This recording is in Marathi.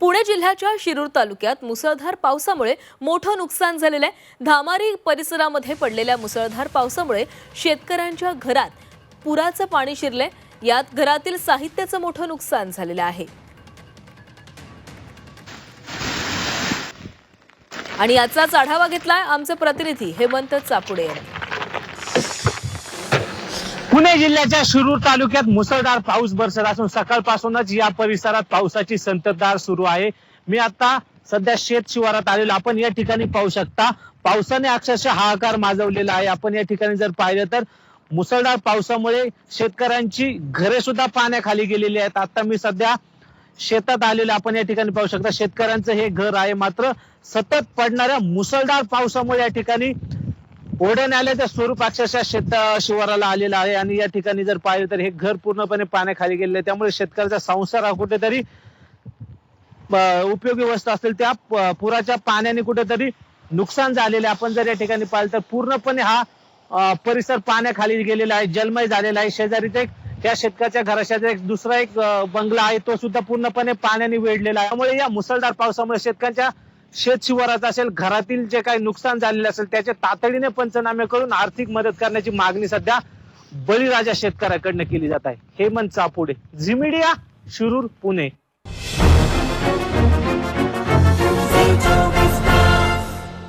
पुणे जिल्ह्याच्या शिरूर तालुक्यात मुसळधार पावसामुळे मोठं नुकसान झालेलं आहे. धामारी परिसरामध्ये पडलेल्या मुसळधार पावसामुळे शेतकऱ्यांच्या घरात पुराचं पाणी शिरलंय. यात घरातील साहित्याचं मोठं नुकसान झालेलं आहे. आणि याचाच आढावा घेतलाय आमचे प्रतिनिधी हेमंत चापुडे यांनी. पुणे जिल्ह्याच्या शिरूर तालुक्यात मुसळधार पाऊस बरसत असून सकाळपासूनच या परिसरात पावसाची संततधार सुरू आहे. मी आता सध्या शेत शिवारात आलेलो. आपण या ठिकाणी पाहू शकता पावसाने अक्षरशः हाहाकार माजवलेला आहे. आपण या ठिकाणी जर पाहिलं तर मुसळधार पावसामुळे शेतकऱ्यांची घरे सुद्धा पाण्याखाली गेलेली आहेत. आता मी सध्या शेतात आलेलं. आपण या ठिकाणी पाहू शकता शेतकऱ्यांचं हे घर आहे. मात्र सतत पडणाऱ्या मुसळधार पावसामुळे या ठिकाणी ओढ्याने आल्याचं स्वरूप अक्षरशः शेत शिवाराला आलेलं आहे. आणि या ठिकाणी जर पाहिलं तर हे घर पूर्णपणे पाण्याखाली गेलेलं आहे. त्यामुळे शेतकऱ्याचा संसार हा कुठेतरी उपयोगी वस्तू असतील त्या पुराच्या पाण्याने कुठेतरी नुकसान झालेले आहे. आपण जर या ठिकाणी पाहिलं तर पूर्णपणे हा परिसर पाण्याखाली गेलेला आहे. जलमय झालेला आहे. शेजारीच एक त्या शेतकऱ्याच्या घराशेजारी एक दुसरा एक बंगला आहे. तो सुद्धा पूर्णपणे पाण्याने वेढलेला आहे. त्यामुळे या मुसळधार पावसामुळे शेतकऱ्यांच्या शेत शिवारात असेल घरातील जे काही नुकसान झालेले असेल त्याचे तातडीने पंचनामे करून आर्थिक मदत करण्याची मागणी सध्या बळीराजा शेतकऱ्याकडनं केली जात आहे. हेमंत चापुडे झिमिडिया शिरूर पुणे.